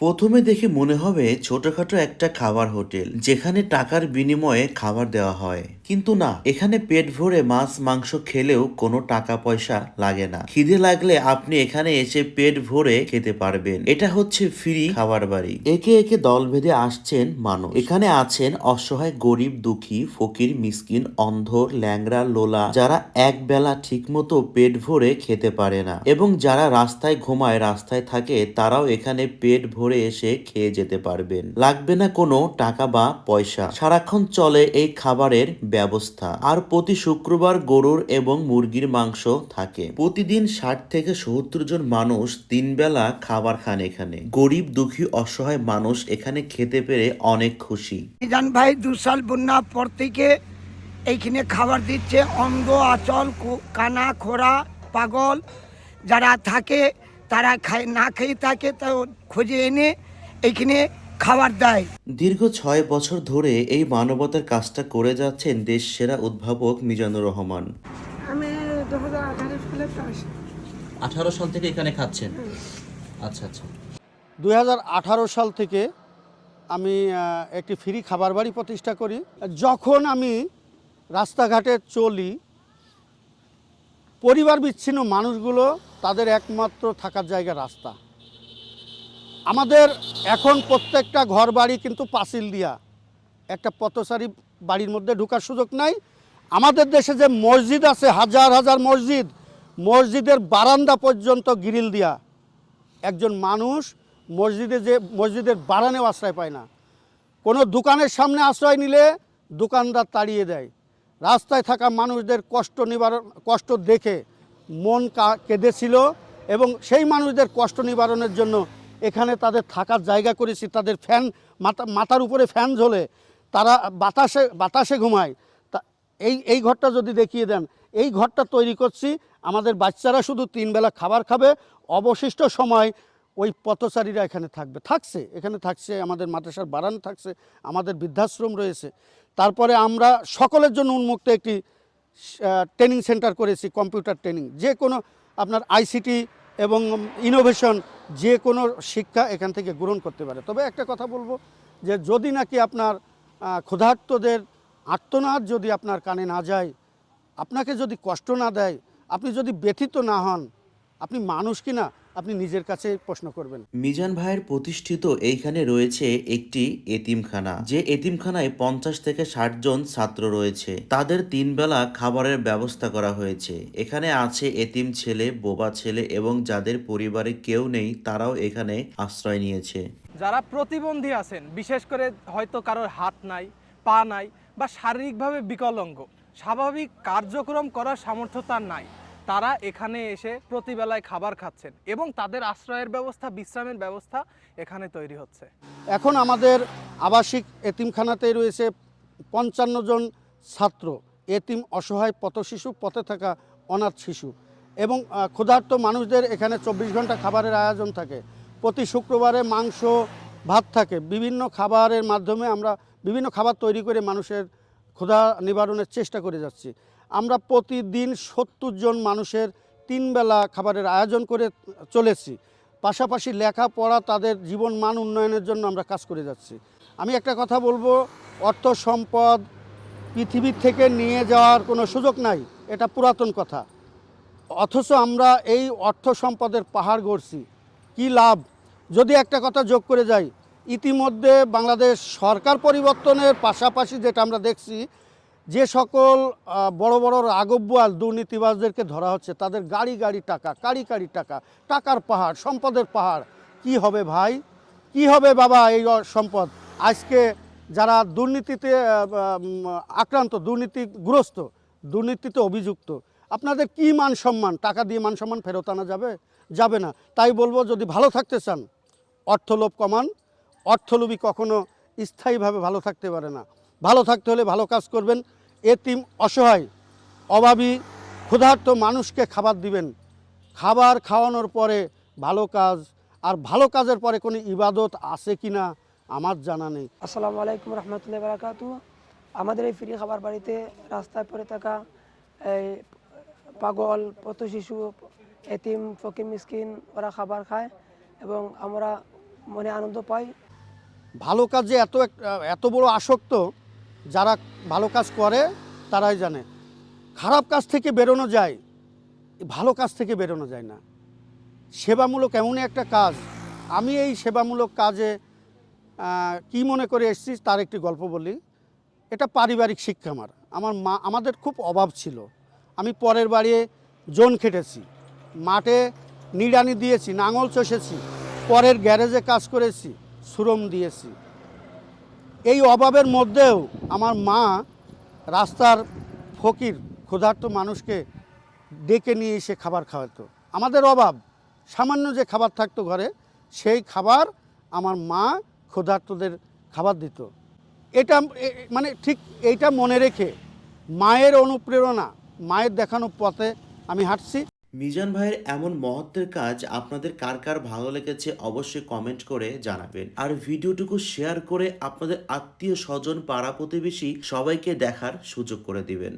প্রথমে দেখে মনে হবে ছোটখাটো একটা খাবার হোটেল, যেখানে টাকার বিনিময়ে খাবার দেওয়া হয়। কিন্তু না, এখানে পেট ভরে মাছ, মাংস খেলেও কোনো টাকা পয়সা লাগে না। খিদে লাগলে আপনি এখানে এসে পেট ভরে খেতে পারবেন। এটা হচ্ছে ফ্রি খাবার বাড়ি। একে একে দল ভেদে আসছেন মানুষ। এখানে আছেন অসহায়, গরিব, দুঃখী, ফকির, মিসকিন অন্ধ ল্যাংড়া, লোলা, যারা এক বেলা ঠিকমতো পেট ভরে খেতে পারে না। এবং যারা রাস্তায় ঘুমায়, রাস্তায় থাকে, তারাও এখানে পেট ভরে এসে খেয়ে যেতে পারবেন। লাগবে না কোনো টাকা বা পয়সা। সারাক্ষণ চলে এই খাবারের ব্যবস্থা। আর প্রতি শুক্রবার গরুর এবং মুরগির মাংস থাকে। প্রতিদিন ষাট থেকে সত্তর জন মানুষ তিন বেলা খাবার খান এখানে। গরিব, দুঃখী, অসহায় মানুষ এখানে খেতে পেরে অনেক খুশি। মিজান ভাই দু সাল বন্যার পর থেকে এইখানে খাবার দিচ্ছে। অন্ধ আচল কানা খোরা পাগল যারা থাকে তারা খায় না খেয়ে থাকে তা খুঁজে এনে এইখানে খাবার দেয়। দীর্ঘ ছয় বছর ধরে এই মানবতার কাজটা করে যাচ্ছেন দেশ সেরা উদ্ভাবক মিজানুর রহমান। আমি দু হাজার আঠারো সালে আঠারো সাল থেকে এখানে খাচ্ছেন? আচ্ছা আচ্ছা। দু হাজার আঠারো সাল থেকে আমি একটি ফ্রি খাবার বাড়ি প্রতিষ্ঠা করি। যখন আমি রাস্তাঘাটে চলি পরিবার বিচ্ছিন্ন মানুষগুলো তাদের একমাত্র থাকার জায়গা রাস্তা। আমাদের এখন প্রত্যেকটা ঘর বাড়ি কিন্তু পাঁচিল দিয়া। একটা পথচারী বাড়ির মধ্যে ঢোকার সুযোগ নাই। আমাদের দেশে যে মসজিদ আছে, হাজার হাজার মসজিদ, মসজিদের বারান্দা পর্যন্ত গ্রিল দিয়া। একজন মানুষ মসজিদে যে, মসজিদের বারানেও আশ্রয় পায় না। কোনো দোকানের সামনে আশ্রয় নিলে দোকানদার তাড়িয়ে দেয়। রাস্তায় থাকা মানুষদের কষ্ট নিবারণ কষ্ট দেখে মন কেঁদেছিল এবং সেই মানুষদের কষ্ট নিবারণের জন্য এখানে তাদের থাকার জায়গা করেছি। তাদের ফ্যান, মাথা, মাথার উপরে ফ্যান ঝোলে তারা বাতাসে বাতাসে ঘুমায়। তা, এই এই ঘরটা যদি দেখিয়ে দেন, এই ঘরটা তৈরি করছি। আমাদের বাচ্চারা শুধু তিন বেলা খাবার খাবে। অবশিষ্ট সময় ওই পথচারীরা এখানে থাকবে। থাকছে, এখানে থাকছে, আমাদের মাদ্রাসার বারান থাকছে, আমাদের বৃদ্ধাশ্রম রয়েছে। তারপরে আমরা সকলের জন্য উন্মুক্ত একটি ট্রেনিং সেন্টার করেছি কম্পিউটার ট্রেনিং যে কোনো আপনার আইসিটি এবং ইনোভেশন যে কোনো শিক্ষা এখান থেকে গ্রহণ করতে পারে। তবে একটা কথা বলব যে যদি নাকি আপনার ক্ষুধার্তদের আর্তনাদ যদি আপনার কানে না যায়, আপনাকে যদি কষ্ট না দেয়, আপনি যদি ব্যথিত না হন, আপনি মানুষ কিনা আপনি নিজের কাছে প্রশ্ন করবেন। মিজান ভাইয়ের প্রতিষ্ঠিত এইখানে রয়েছে একটি এতিমখানা যে এতিমখানায় পঞ্চাশ থেকে ষাট জন ছাত্র রয়েছে। তাদের তিন বেলা খাবারের ব্যবস্থা করা হয়েছে। এখানে আছে এতিম ছেলে বোবা ছেলে এবং যাদের পরিবারে কেউ নেই তারাও এখানে আশ্রয় নিয়েছে। যারা প্রতিবন্ধী আছেন বিশেষ করে হয়তো কারোর হাত নাই পা নাই বা শারীরিকভাবে বিকলাঙ্গ স্বাভাবিক কার্যক্রম করার সামর্থ্য তার নাই। তারা এখানে এসে প্রতিবেলায় খাবার খাচ্ছেন এবং তাদের আশ্রয়ের ব্যবস্থা, বিশ্রামের ব্যবস্থা এখানে তৈরি হচ্ছে। এখন আমাদের আবাসিক এতিমখানাতে রয়েছে পঞ্চান্ন জন ছাত্র। এতিম অসহায় পথ শিশু, পথে থাকা অনাথ শিশু এবং ক্ষুধার্ত মানুষদের এখানে চব্বিশ ঘণ্টা খাবারের আয়োজন থাকে। প্রতি শুক্রবারে মাংস, ভাত থাকে। বিভিন্ন খাবারের মাধ্যমে আমরা বিভিন্ন খাবার তৈরি করে মানুষের ক্ষুধা নিবারণের চেষ্টা করে যাচ্ছি। আমরা প্রতিদিন সত্তর জন মানুষের তিন বেলা খাবারের আয়োজন করে চলেছি। পাশাপাশি লেখাপড়া তাদের জীবন মান উন্নয়নের জন্য আমরা কাজ করে যাচ্ছি। আমি একটা কথা বলব, অর্থ সম্পদ পৃথিবীর থেকে নিয়ে যাওয়ার কোনো সুযোগ নাই, এটা পুরাতন কথা। অথচ আমরা এই অর্থ সম্পদের পাহাড় গড়ছি, কি লাভ? যদি একটা কথা যোগ করে যাই, ইতিমধ্যে বাংলাদেশ সরকার পরিবর্তনের পাশাপাশি যেটা আমরা দেখছি যে সকল বড় বড় রাগব্যাল দুর্নীতিবাজদেরকে ধরা হচ্ছে, তাদের গাড়ি গাড়ি টাকা, কাড়ি কাড়ি টাকা, টাকার পাহাড়, সম্পদের পাহাড়, কি হবে ভাই? কি হবে বাবা এই সম্পদ? আজকে যারা দুর্নীতিতে আক্রান্ত, দুর্নীতিগ্রস্ত, দুর্নীতিতে অভিযুক্ত, আপনাদের কি মান সম্মান? টাকা দিয়ে মান সম্মান ফেরত আনা যাবে? যাবে না। তাই বলব, যদি ভালো থাকতে চান, অর্থলোভ কমান। অর্থলোভী কখনো স্থায়ীভাবে ভালো থাকতে পারে না। ভালো থাকতে হলে ভালো কাজ করবেন। এতিম অসহায় অভাবী ক্ষুধার্ত মানুষকে খাবার দিবেন। খাবার খাওয়ানোর পরে ভালো কাজ আর ভালো কাজের পরে কোনো ইবাদত আছে কি না আমার জানা নেই। আসসালামু আলাইকুম রহমতুল্লাহ বারাকাতু। আমাদের এই ফ্রি খাবার বাড়িতে রাস্তায় পড়ে থাকা এই পাগল পথ শিশু এতিম ফকির মিসকিন ওরা খাবার খায় এবং আমরা মনে আনন্দ পাই। ভালো কাজে এত এক- এত বড় আসক্ত যারা ভালো কাজ করে, তারাই জানে। খারাপ কাজ থেকে বেরোনো যায়, ভালো কাজ থেকে বেরোনো যায় না। সেবামূলক এমনই একটা কাজ। আমি এই সেবামূলক কাজে কি মনে করে এসেছি তার একটি গল্প বলি। এটা পারিবারিক শিক্ষা আমার। আমার মা, আমাদের খুব অভাব ছিল। আমি পরের বাড়ি জোন খেটেছি। মাঠে নিড়ানি দিয়েছি, নাঙল চষেছি। পরের গ্যারেজে কাজ করেছি শ্রম দিয়েছি। এই অভাবের মধ্যেও আমার মা রাস্তার ফকির, ক্ষুধার্ত মানুষকে ডেকে নিয়ে এসে খাবার খাওয়াতো। আমাদের অভাব, সামান্য যে খাবার থাকতো ঘরে, সেই খাবার আমার মা ক্ষুধার্তদের খাবার দিত। এটা মানে ঠিক এইটা মনে রেখে মায়ের অনুপ্রেরণা, মায়ের দেখানো পথে আমি হাঁটছি। মিজান ভাইয়ের এমন মহত্বের কাজ আপনাদের কার কার ভালো লেগেছে অবশ্যই কমেন্ট করে জানাবেন। আর ভিডিওটুকু শেয়ার করে আপনাদের আত্মীয় স্বজন, পাড়া প্রতিবেশী সবাইকে দেখার সুযোগ করে দিবেন।